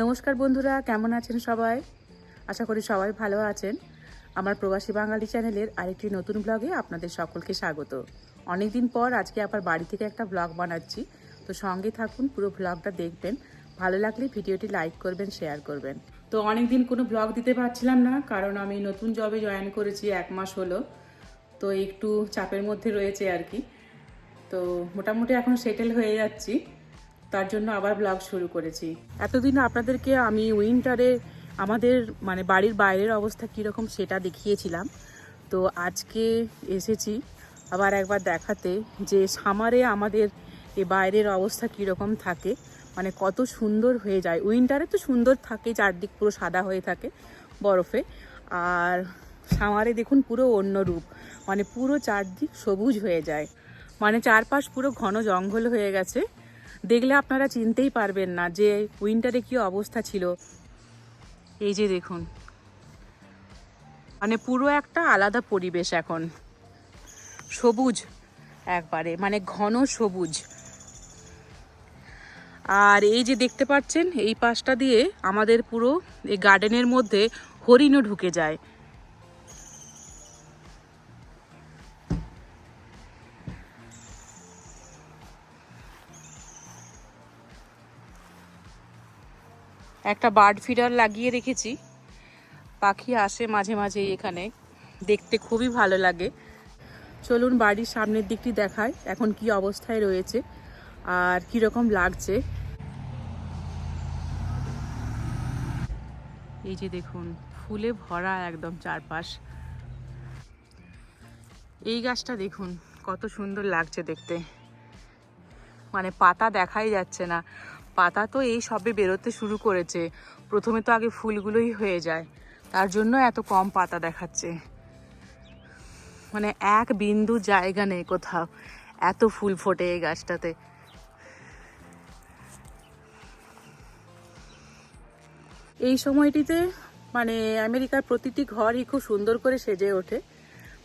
নমস্কার বন্ধুরা, কেমন আছেন সবাই? আশা করি সবাই ভালো আছেন। আমার প্রবাসী বাঙালি চ্যানেলের আরেকটি নতুন ব্লগে আপনাদের সকলকে স্বাগত। অনেকদিন পর আজকে আবার বাড়ি থেকে একটা ব্লগ বানাচ্ছি। তো সঙ্গে থাকুন, পুরো ব্লগটা দেখবেন। ভালো লাগলে ভিডিওটি লাইক করবেন, শেয়ার করবেন। তো অনেকদিন কোনো ব্লগ দিতে পারছিলাম না, কারণ আমি নতুন জবে জয়েন করেছি এক মাস হলো। তো একটু চাপের মধ্যে রয়েছে আর কি। তো মোটামুটি এখন সেটেল হয়ে যাচ্ছি। তার জন্য আবার ব্লগ শুরু করেছি। এতদিন আপনাদেরকে আমি উইন্টারে আমাদের মানে বাড়ির বাইরের অবস্থা কীরকম সেটা দেখিয়েছিলাম। তো আজকে এসেছি আবার একবার দেখাতে যে সামারে আমাদের এ বাইরের অবস্থা কীরকম থাকে মানে কত সুন্দর হয়ে যায়। উইন্টারে তো সুন্দর থাকে, চারদিক পুরো সাদা হয়ে থাকে বরফে। আর সামারে দেখুন পুরো অন্য রূপ মানে পুরো চারদিক সবুজ হয়ে যায়। মানে চারপাশ পুরো ঘন জঙ্গল হয়ে গেছে। দেখলে আপনারা চিনতেই পারবেন না যে উইন্টারে কি অবস্থা ছিল। এই যে দেখুন। মানে পুরো একটা আলাদা পরিবেশ এখন। সবুজ একবারে মানে ঘন সবুজ। আর এই যে দেখতে পাচ্ছেন, এই পাশটা দিয়ে আমাদের পুরো এই গার্ডেনের মধ্যে হরিণও ঢুকে যায়। একটা বার্ড ফিডার লাগিয়ে রেখেছি। পাখি আসে মাঝে মাঝে এখানে। দেখতে খুবই ভালো লাগে। চলুন বাড়ির সামনের দিকটি দেখায় এখন কি অবস্থায় রয়েছে আর কি রকম লাগছে। এই যে দেখুন, ফুলে ভরা একদম চারপাশ। এই গাছটা দেখুন, কত সুন্দর লাগছে দেখতে। মানে পাতা দেখাই যাচ্ছে না। পাতা তো এই সবে বেরোতে শুরু করেছে। প্রথমে তো আগে ফুলগুলোই হয়ে যায়। তার জন্য এত কম পাতা দেখাচ্ছে। মানে এক বিন্দু জায়গা নেই কোথাও। এত ফুল ফোটে এই গাছটাতে। এই সময়টিতে মানে আমেরিকার প্রতিটি ঘরই খুব সুন্দর করে সেজে ওঠে।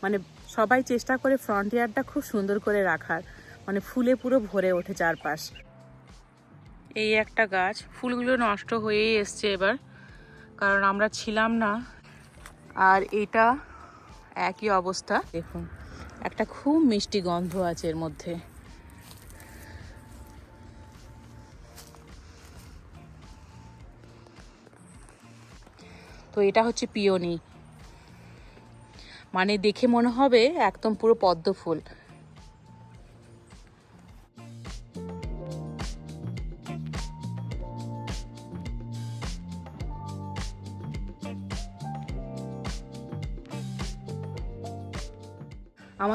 মানে সবাই চেষ্টা করে ফ্রন্ট ইয়ারটা খুব সুন্দর করে রাখার। মানে ফুলে পুরো ভরে ওঠে চারপাশ। এই একটা গাছ। ফুলগুলো নষ্ট হয়েই এসছে এবার, কারণ আমরা ছিলাম না। আর এটা একই অবস্থা। দেখুন, একটা খুব মিষ্টি গন্ধ আছে এর মধ্যে। তো এটা হচ্ছে পিওনি। মানে দেখে মনে হবে একদম পুরো পদ্ম ফুল।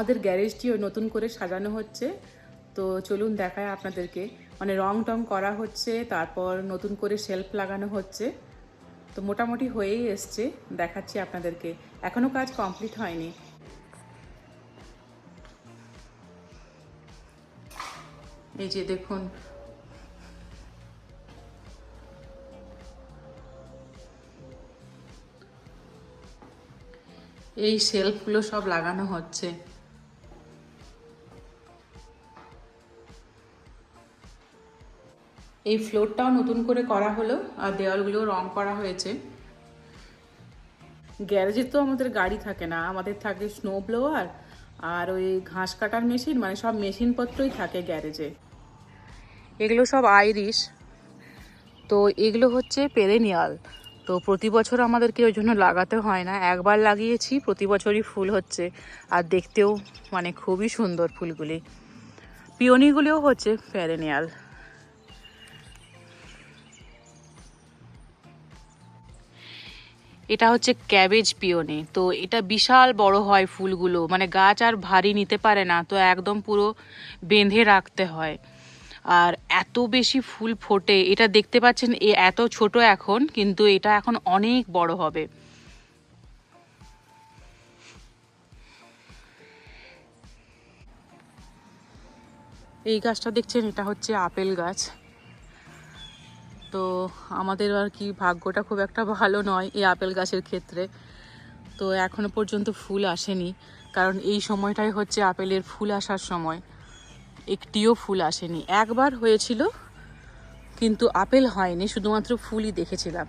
আমাদের গ্যারেজটিও নতুন করে সাজানো হচ্ছে। তো চলুন দেখায় আপনাদেরকে। মানে রং টং করা হচ্ছে, তারপর নতুন করে শেলফ লাগানো হচ্ছে। তো মোটামুটি হয়েই এসছে, দেখাচ্ছি আপনাদেরকে। এখনও কাজ কমপ্লিট হয়নি। এই যে দেখুন। এই শেলফগুলো সব লাগানো হচ্ছে। এই ফ্লোরটাও নতুন করে করা হলো, আর দেওয়ালগুলো রং করা হয়েছে। গ্যারেজে তো আমাদের গাড়ি থাকে না, আমাদের থাকে স্নো ব্লোয়ার আর ওই ঘাস কাটার মেশিন মানে সব মেশিনপত্রই থাকে গ্যারেজে। এগুলো সব আইরিশ তো এগুলো হচ্ছে পেরেনিয়াল তো প্রতি বছর আমাদেরকে ওই জন্য লাগাতে হয় না, একবার লাগিয়েছি, প্রতি বছরই ফুল হচ্ছে, আর দেখতেও মানে খুবই সুন্দর ফুলগুলি। পিওনিগুলিও হচ্ছে প্যারেনিয়াল এটা হচ্ছে ক্যাবেজ পিওনি। তো এটা বিশাল বড় হয় ফুলগুলো। মানে গাছ আর ভারী নিতে পারে না, তো একদম পুরো বেঁধে রাখতে হয়। আর এত বেশি ফুল ফোটে, এটা দেখতে পাচ্ছেন, এ এত ছোট এখন, কিন্তু এটা এখন অনেক বড় হবে। এই গাছটা দেখছেন, এটা হচ্ছে আপেল গাছ। তো আমাদের আর কি ভাগ্যটা খুব একটা ভালো নয় এই আপেল গাছের ক্ষেত্রে। তো এখনও পর্যন্ত ফুল আসেনি, কারণ এই সময়টাই হচ্ছে আপেলের ফুল আসার সময়। একটিও ফুল আসেনি। একবার হয়েছিল, কিন্তু আপেল হয়নি, শুধুমাত্র ফুলই দেখেছিলাম।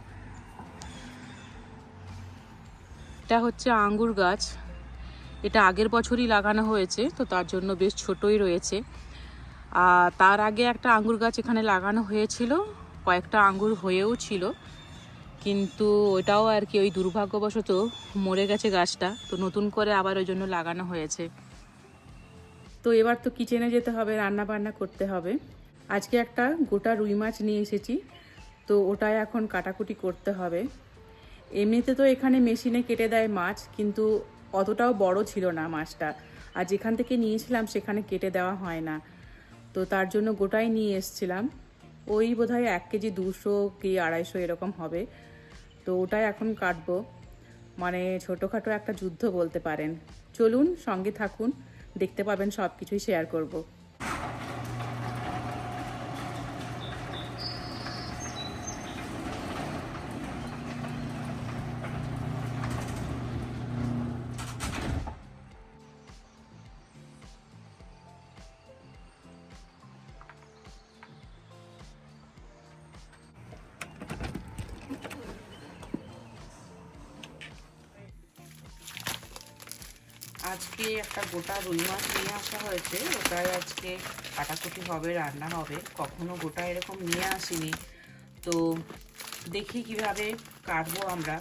এটা হচ্ছে আঙ্গুর গাছ। এটা আগের বছরই লাগানো হয়েছে, তো তার জন্য বেশ ছোটই রয়েছে। আর তার আগে একটা আঙ্গুর গাছ এখানে লাগানো হয়েছিল। কয়েকটা আঙ্গুর হয়েও ছিল, কিন্তু ওটাও আর কি ওই দুর্ভাগ্যবশত মরে গেছে গাছটা, তো নতুন করে আবার ওই জন্য লাগানো হয়েছে। তো এবার তো কিচেনে যেতে হবে রান্না বান্না করতে হবে। আজকে একটা গোটা রুই মাছ নিয়ে এসেছি, তো ওটাই এখন কাটাকুটি করতে হবে। এমনিতে তো এখানে মেশিনে কেটে দেয় মাছ, কিন্তু অতটাও বড় ছিল না মাছটা। আর যেখান থেকে নিয়েছিলাম, সেখানে কেটে দেওয়া হয় না। তো তার জন্য গোটাই নিয়ে এসছিলাম। ওই বোধ হয় এক কেজি দুশো কি আড়াইশো এরকম হবে। তো ওটাই এখন কাটবো। মানে ছোটোখাটো একটা যুদ্ধ বলতে পারেন। চলুন সঙ্গে থাকুন, দেখতে পাবেন সব কিছুই শেয়ার করব। আজকে একটা গোটা রুই মাছ নিয়ে আসা হয়েছে। ওটাই আজকে কাটাকুটি হবে, রান্না হবে। কখনো গোটা এরকম নিয়ে আসিনি। তো দেখি কীভাবে কাটবো আমরা।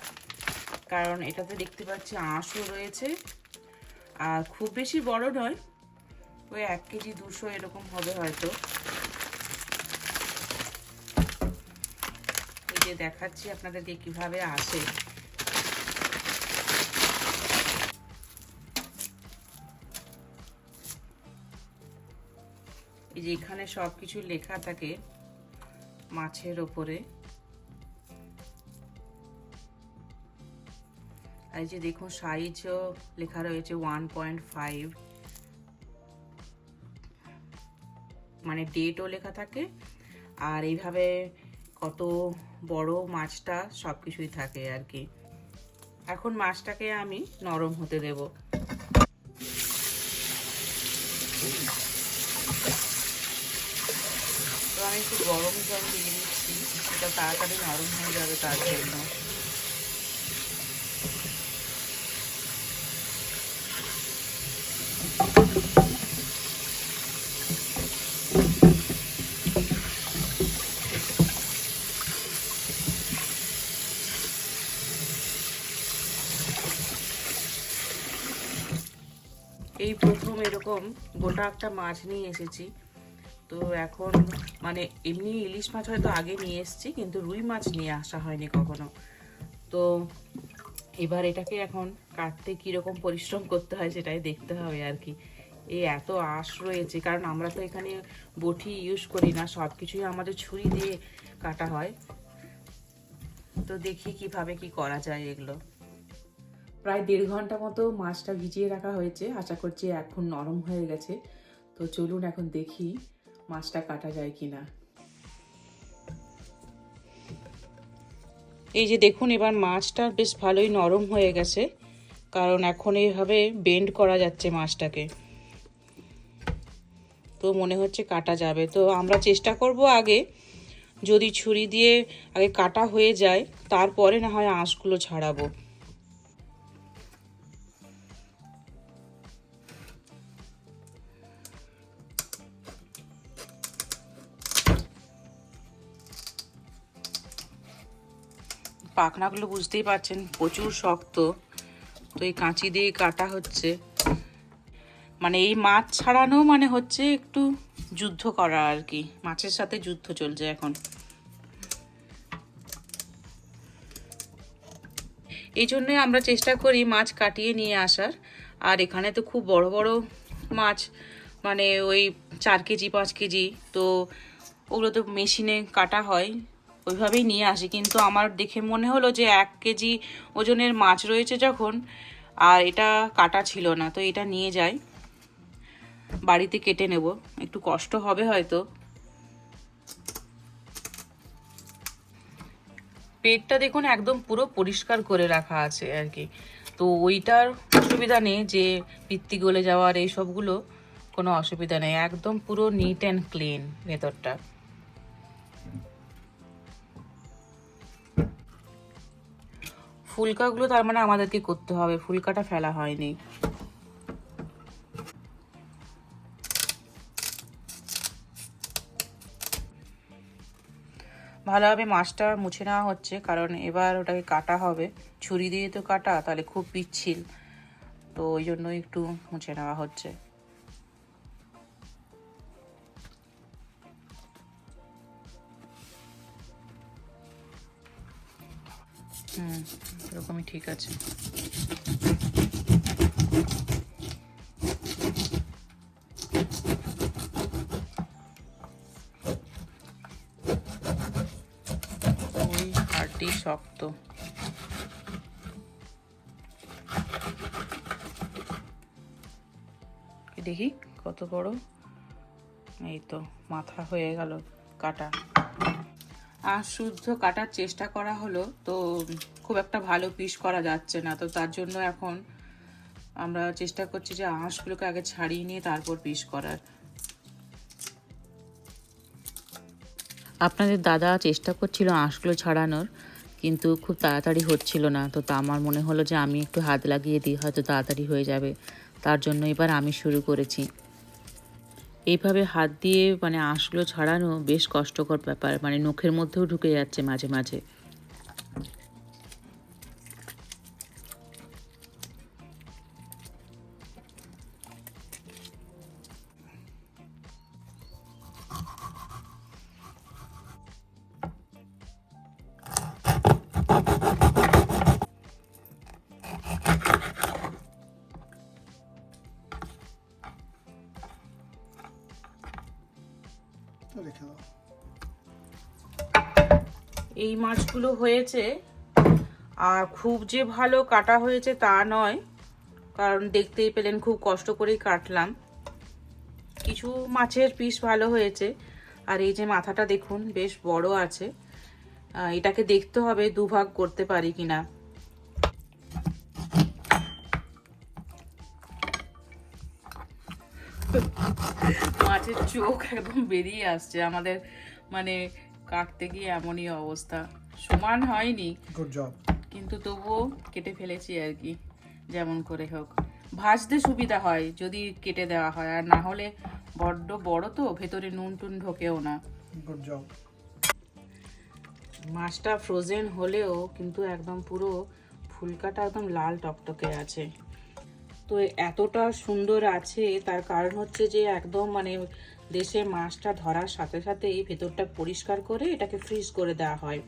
কারণ এটাতে দেখতে পাচ্ছি আঁশও রয়েছে। আর খুব বেশি বড় নয়, ওই এক কেজি দুশো এরকম হবে হয়তো। এই যে দেখাচ্ছি আপনাদেরকে কীভাবে আসে। এই যে এখানে সব কিছু লেখা থাকে মাছের ওপরে। আর এই যে দেখুন, সাইজও লেখা রয়েছে ওয়ান পয়েন্ট ফাইভ মানে ডেটও লেখা থাকে। আর এইভাবে কত বড় মাছটা সব কিছুই থাকে আর কি। এখন মাছটাকে আমি নরম হতে দেবো তো আমি একটু গরম জল দিয়ে দিচ্ছি এটা তাড়াতাড়ি নরম হয়ে যাবে তার জন্য। এই প্রথম এরকম গোটা একটা মাছ নিয়ে এসেছি। তো এখন মানে এমনি ইলিশ মাছ হয়তো আগে নিয়ে এসেছি, কিন্তু রুই মাছ নিয়ে আসা হয়নি কখনো। তো এবার এটাকে এখন কাটতে কীরকম পরিশ্রম করতে হয় সেটাই দেখতে হবে আর কি। এ এত আঁশ রয়েছে, কারণ আমরা তো এখানে বটি ইউজ করি না সব কিছুই আমাদের ছুরি দিয়ে কাটা হয়। তো দেখি কীভাবে কি করা যায় এগুলো। প্রায় দেড় ঘণ্টা মতো মাছটা ভিজিয়ে রাখা হয়েছে, আশা করছি এখন নরম হয়ে গেছে। তো চলুন এখন দেখি মাছটা কাটা যায় কিনা। এই যে দেখুন, এবার মাছটা বেশ ভালোই নরম হয়ে গেছে, কারণ এখন এইভাবে বেন্ড করা যাচ্ছে মাছটাকে। তো মনে হচ্ছে কাটা যাবে। তো আমরা চেষ্টা করব আগে, যদি ছুরি দিয়ে আগে কাটা হয়ে যায়, তারপরে না হয় আঁশগুলো ছাড়াবো পাখনাগুলো বুঝতেই পারছেন, প্রচুর শক্ত। তো এই কাঁচি দিয়ে কাটা হচ্ছে। মানে এই মাছ ছাড়ানো মানে হচ্ছে একটু যুদ্ধ করা আর কি। মাছের সাথে যুদ্ধ চলছে এখন। এই জন্যই আমরা চেষ্টা করি মাছ কাটিয়ে নিয়ে আসার। আর এখানে তো খুব বড় বড় মাছ মানে ওই চার কেজি, পাঁচ কেজি, তো ওগুলো তো মেশিনে কাটা হয়। ওইভাবেই নিয়ে আসি। কিন্তু আমার দেখে মনে হলো যে এক কেজি ওজনের মাছ রয়েছে যখন, আর এটা কাটা ছিল না, তো এটা নিয়ে যাই। বাড়িতে কেটে নেব। একটু কষ্ট হবে হয়তো। পেটটা দেখুন একদম পুরো পরিষ্কার করে রাখা আছে আর কি। তো ওইটার অসুবিধা নেই যে পিত্তি গলে যাওয়ার এই সবগুলো কোনো অসুবিধা নেই। একদম পুরো নিট অ্যান্ড ক্লিন ভেতরটা। ফুলকাগুলো তার মানে আমাদেরকে করতে হবে। ফুলকাটা ফেলা হয়নি। ভালোভাবে মাছটা মুছে নেওয়া হচ্ছে, কারণ এবার ওটাকে কাটা হবে। ছুরি দিয়ে তো কাটা, তাহলে খুব পিচ্ছিল। তো ওই জন্য একটু মুছে নেওয়া হচ্ছে। হুম। এরকমই ঠিক আছে। ওই শক্ত। দেখি? কত বড়? এই তো, মাথা হয়ে গেল কাটা। আর শুদ্ধ কাটার চেষ্টা করা হলো, তো খুব একটা ভালো পিস করা যাচ্ছে না। তো তার জন্য এখন আমরা চেষ্টা করছি যে আঁশগুলোকে আগে ছাড়িয়ে নিয়ে তারপর পিস করার। আপনাদের দাদা চেষ্টা করছিল আঁশগুলো ছাড়ানোর, কিন্তু খুব তাড়াতাড়ি হচ্ছিল না। তো তা আমার মনে হলো যে আমি একটু হাত লাগিয়ে দিই, হয়তো তাড়াতাড়ি হয়ে যাবে। তার জন্য এবার আমি শুরু করেছি। এইভাবে হাত দিয়ে মানে আঁশগুলো ছাড়ানো বেশ কষ্টকর ব্যাপার। মানে নখের মধ্যেও ঢুকে যাচ্ছে মাঝে মাঝে। রেখে দাও। এই মাছগুলো হয়েছে। আর খুব যে ভালো কাটা হয়েছে তা নয়, কারণ দেখতেই পেলেন খুব কষ্ট করেই কাটলাম। কিছু মাছের পিস ভালো হয়েছে। আর এই যে মাথাটা দেখুন, বেশ বড় আছে। এটাকে দেখতে হবে দুভাগ করতে পারি কিনা। মাছের চোখ একদম বেরিয়ে আসছে আমাদের মানে কাটতে গিয়ে এমনই অবস্থা। সমান হয়নি। কিন্তু তবুও কেটে ফেলেছি আর কি যেমন করে হোক। ভাজতে সুবিধা হয় যদি কেটে দেওয়া হয় আর না হলে বড্ড বড় তো ভেতরে নুন টুন ঢোকেও না। গুড জব মাছটা ফ্রোজেন হলেও কিন্তু একদম পুরো ফুলকাটা একদম লাল টকটকে আছে। তো এতটা সুন্দর আছে, তার কারণ হচ্ছে যে একদম মানে দেশে মাছটা ধরার সাথে সাথেই ভেতরটা পরিষ্কার করে এটাকে ফ্রিজ করে দেওয়া হয়।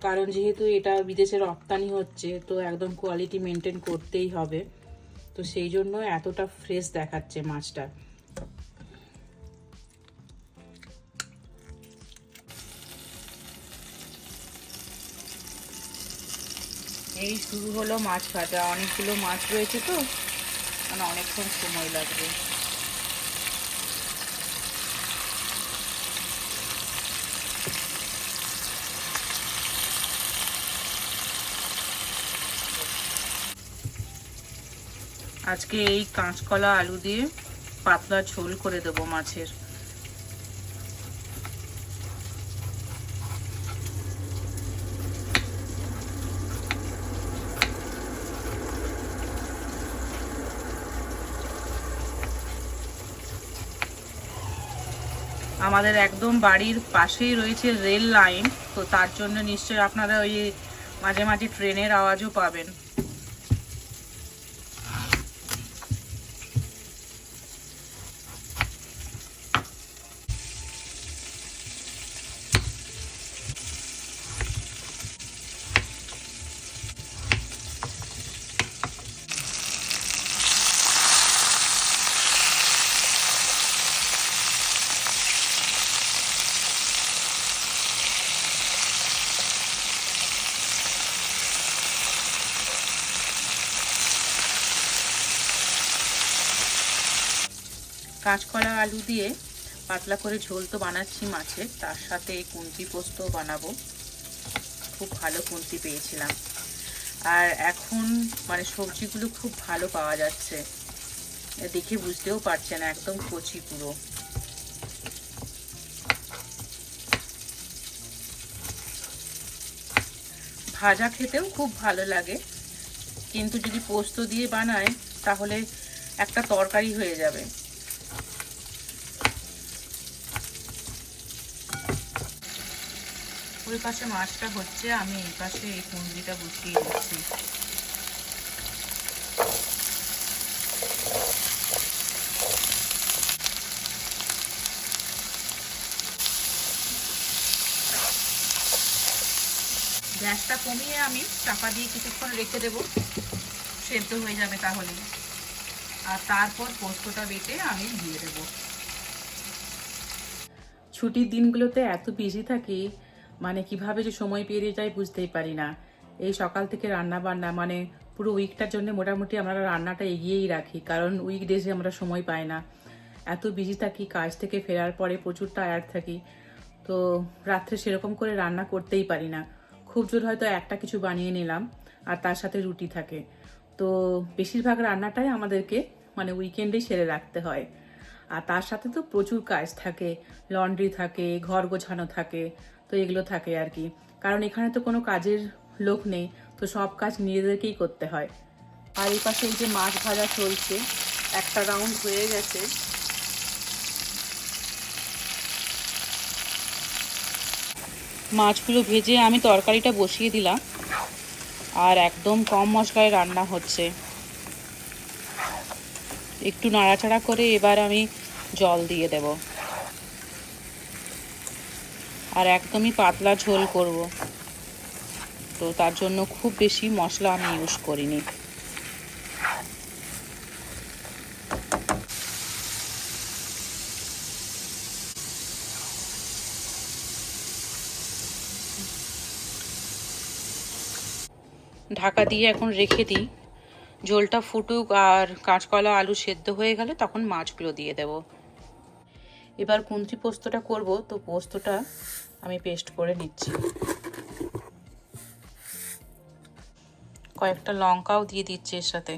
কারণ যেহেতু এটা বিদেশে রপ্তানি হচ্ছে, তো একদম কোয়ালিটি মেনটেন করতেই হবে। তো সেই জন্য এতটা ফ্রেশ দেখাচ্ছে মাছটা। এই শুরু হলো মাছ ভাজা। অনেকগুলো মাছ রয়েছে তো মানে অনেকক্ষণ সময় লাগবে। আজকে এই কাঁচকলা আলু দিয়ে পাতলা ঝোল করে দেবো মাছের। আমাদের একদম বাড়ির পাশেই রয়েছে রেল লাইন, তো তার জন্য নিশ্চয়ই আপনারা ওই মাঝে মাঝে ট্রেনের আওয়াজও পাবেন কাঁচকলা আলু দিয়ে পাতলা করে ঝোল তো বানাচ্ছি মাছের, তার সাথে কুন্তি পোস্ত বানাবো। খুব ভালো কুন্তি পেয়েছিলাম। আর এখন মানে সবজিগুলো খুব ভালো পাওয়া যাচ্ছে। দেখে বুঝতেও পারছেন একদম কচি পুরো। ভাজা খেতেও খুব ভালো লাগে। কিন্তু যদি পোস্ত দিয়ে বানায়, তাহলে একটা তরকারি হয়ে যাবে। ওই পাশে মাছটা হচ্ছে, আমি এই পাশে এই কুঁদরিটা বসিয়ে দিচ্ছি। গ্যাসটা কমিয়ে আমি চাপা দিয়ে কিছুক্ষণ রেখে দেবো। সেদ্ধ হয়ে যাবে তাহলে। আর তারপর পোস্তটা বেটে আমি দিয়ে দেবো। ছুটির দিনগুলোতে এত বিজি থাকি মানে কীভাবে যে সময় পেরিয়ে যায় বুঝতেই পারি না। এই সকাল থেকে রান্না বান্না মানে পুরো উইকটার জন্য মোটামুটি আমরা রান্নাটা এগিয়েই রাখি, কারণ উইক ডেজে আমরা সময় পাই না। এত বিজি থাকি, কাজ থেকে ফেরার পরে প্রচুর টায়ার্ড থাকি, তো রাত্রে সেরকম করে রান্না করতেই পারি না। খুব জোর হয়তো একটা কিছু বানিয়ে নিলাম, আর তার সাথে রুটি থাকে। তো বেশিরভাগ রান্নাটাই আমাদেরকে মানে উইকেন্ডেই সেরে রাখতে হয়। আর তার সাথে তো প্রচুর কাজ থাকে লন্ড্রি থাকে, ঘর গোছানো থাকে তো এগুলো থাকে আর কি। কারণ এখানে তো কোনো কাজের লোক নেই, তো সব কাজ নিজেদেরকেই করতে হয়। আর এই পাশে এই যে মাছ ভাজা চলছে, একটা রাউন্ড হয়ে গেছে। মাছগুলো ভেজে আমি তরকারিটা বসিয়ে দিলাম, আর একদম কম মশলায় রান্না হচ্ছে। একটু নাড়াচাড়া করে এবার আমি জল দিয়ে দেব। আর একদমই পাতলা ঝোল করব। তো তার জন্য খুব বেশি মশলা আমি ইউজ করিনি। ঢাকা দিয়ে এখন রেখে দিই। ঝোলটা ফুটুক আর কাঁচকলা আলু সেদ্ধ হয়ে গেলে তখন মাছগুলো দিয়ে দেব। এবার কুন্ত্রি পোস্তটা করব, তো পোস্তটা আমি পেস্ট করে নিচ্ছি। কয়েকটা লঙ্কাও দিয়ে দিচ্ছি এর সাথে।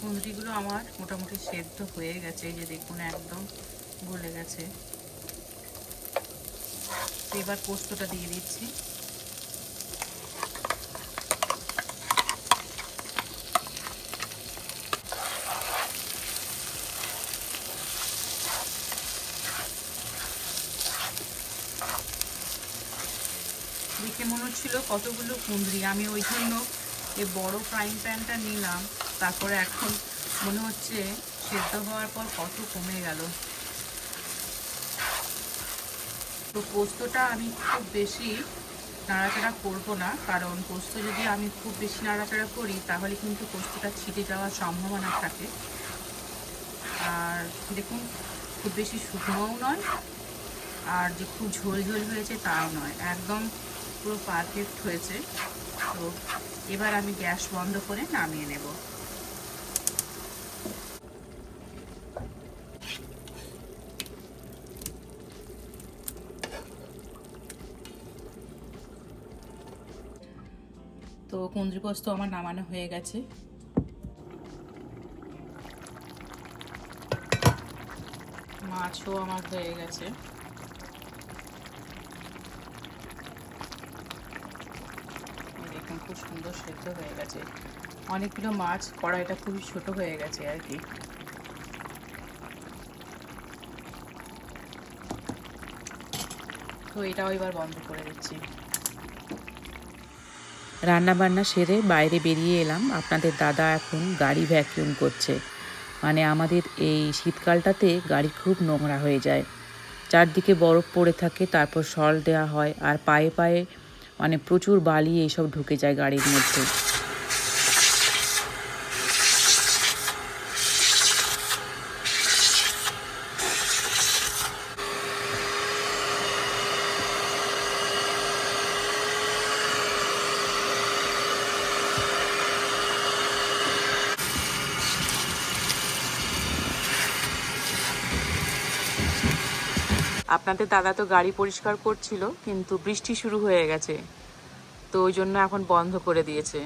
কুঁদরিগুলো আমার মোটামুটি সেদ্ধ হয়ে গেছে যে দেখুন একদম গলে গেছে। এবার পোস্তটা দিয়ে দিচ্ছি দেখে মনে হচ্ছিল কতগুলো কুঁদরি? আমি ওই জন্য এই বড় ফ্রাইং প্যানটা নিলাম। তারপরে এখন মনে হচ্ছে সেদ্ধ হওয়ার পর কত কমে গেল। তো পোস্তটা আমি খুব বেশি নাড়াচাড়া করব না, কারণ পোস্ত যদি আমি খুব বেশি নাড়াচাড়া করি, তাহলে কিন্তু পোস্তটা ছিটে যাওয়ার সম্ভাবনা থাকে। আর দেখুন, খুব বেশি শুকনোও নয়, আর যে খুব ঝোল ঝোল হয়েছে তাও নয়। একদম পুরো পারফেক্ট হয়েছে। তো এবার আমি গ্যাস বন্ধ করে নামিয়ে নেব। তো কুন্দ্রি পোস্ত আমার নামানো হয়ে গেছে। মাছও আমার হয়ে গেছে দেখুন খুব সুন্দর সেদ্ধ হয়ে গেছে। অনেকগুলো মাছ, কড়াইটা খুবই ছোট হয়ে গেছে আর কি। তো এটাও এবার বন্ধ করে দিচ্ছি। রান্না বান্না সেরে বাইরে বেরিয়ে এলাম। আপনাদের দাদা এখন গাড়ি ভ্যাকিউম করছে। মানে আমাদের এই শীতকালটাতে গাড়ি খুব নোংরা হয়ে যায়। চারদিকে বরফ পড়ে থাকে, তারপর সল দেওয়া হয়, আর পায়ে পায়ে মানে প্রচুর বালি এইসব ঢুকে যায় গাড়ির মধ্যে। আপনাদের দাদা তো গাড়ি পরিষ্কার করছিল, কিন্তু বৃষ্টি শুরু হয়ে গেছে। তো ওই জন্য এখন বন্ধ করে দিয়েছে।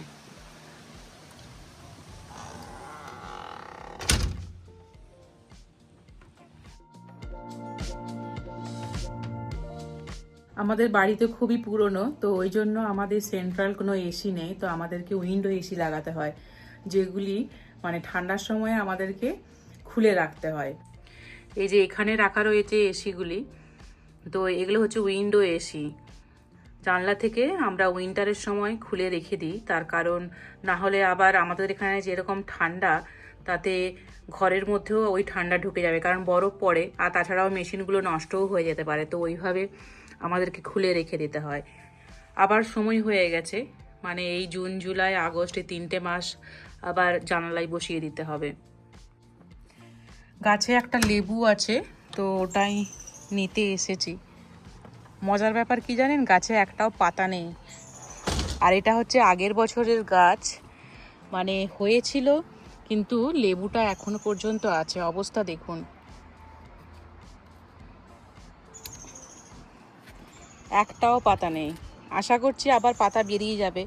আমাদের বাড়িতে খুবই পুরনো, তো ওই জন্য আমাদের সেন্ট্রাল কোনো এসি নেই, তো আমাদেরকে উইন্ডো এসি লাগাতে হয়, যেগুলি মানে ঠান্ডার সময় আমাদেরকে খুলে রাখতে হয়। এই যে এখানে রাখা রয়েছে এসিগুলি, তো এগুলো হচ্ছে উইন্ডো এসি। জানলা থেকে আমরা উইন্টারের সময় খুলে রেখে দিই, তার কারণ না হলে আবার আমাদের এখানে যেরকম ঠান্ডা, তাতে ঘরের মধ্যেও ওই ঠান্ডা ঢুকে যাবে, কারণ বরফ পড়ে আর তাছাড়াও মেশিনগুলো নষ্টও হয়ে যেতে পারে, তো ওইভাবে আমাদেরকে খুলে রেখে দিতে হয়। আবার সময় হয়ে গেছে মানে এই জুন, জুলাই আগস্টে তিনটে মাস আবার জানালায় বসিয়ে দিতে হবে। গাছে একটা লেবু আছে, তো ওটাই নিতে এসেছি। মজার ব্যাপার কি জানেন? গাছে একটাও পাতা নেই। আর এটা হচ্ছে আগের বছরের গাছ। মানে হয়েছিল, কিন্তু লেবুটা এখনও পর্যন্ত আছে। অবস্থা দেখুন। একটাও পাতা নেই। আশা করছি আবার পাতা বেরিয়ে যাবে।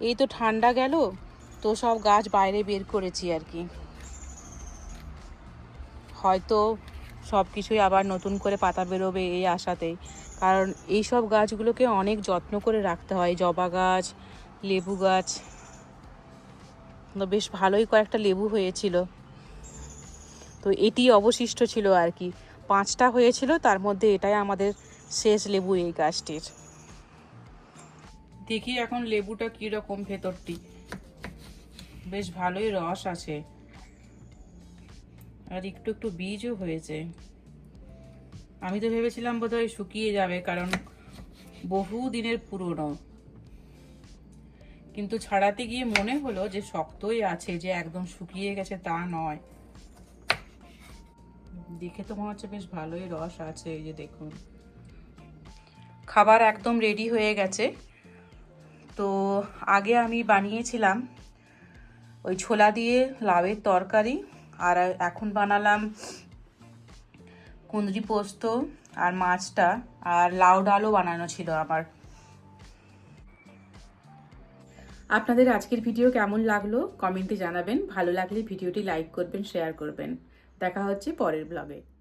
এই তো ঠান্ডা গেল, তো সব গাছ বাইরে বের করেছি আর কি। হয়তো সব কিছুই আবার নতুন করে পাতা বেরোবে এই আশাতেই। কারণ এই সব গাছগুলোকে অনেক যত্ন করে রাখতে হয়, জবা গাছ, লেবু গাছ। বেশ ভালোই কয়েকটা লেবু হয়েছিল। তো এটি অবশিষ্ট ছিল আর কি। পাঁচটা হয়েছিল, তার মধ্যে এটাই আমাদের শেষ লেবু এই গাছটির। দেখি এখন লেবুটা কীরকম ভেতরটি। বেশ ভালোই রস আছে। আর একটু একটু বীজও হয়েছে। আমি তো ভেবেছিলাম বোধহয় শুকিয়ে যাবে, কারণ বহু দিনের পুরনো। কিন্তু ছাড়াতে গিয়ে মনে হলো যে শক্তই আছে, যে একদম শুকিয়ে গেছে তা নয়। দেখে তো মনে হচ্ছে বেশ ভালোই রস আছে, এই যে দেখুন। খাবার একদম রেডি হয়ে গেছে। তো আগে আমি বানিয়েছিলাম ওই ছোলা দিয়ে লাউয়ের তরকারি। আর এখন বানালাম কুঁদরি পোস্ত আর মাছটা আর লাউ ডালও বানানো ছিল আমার। আপনাদের আজকের ভিডিও কেমন লাগল কমেন্টে জানাবেন। ভালো লাগলে ভিডিওটি লাইক করবেন, শেয়ার করবেন। দেখা হচ্ছে পরের ব্লগে।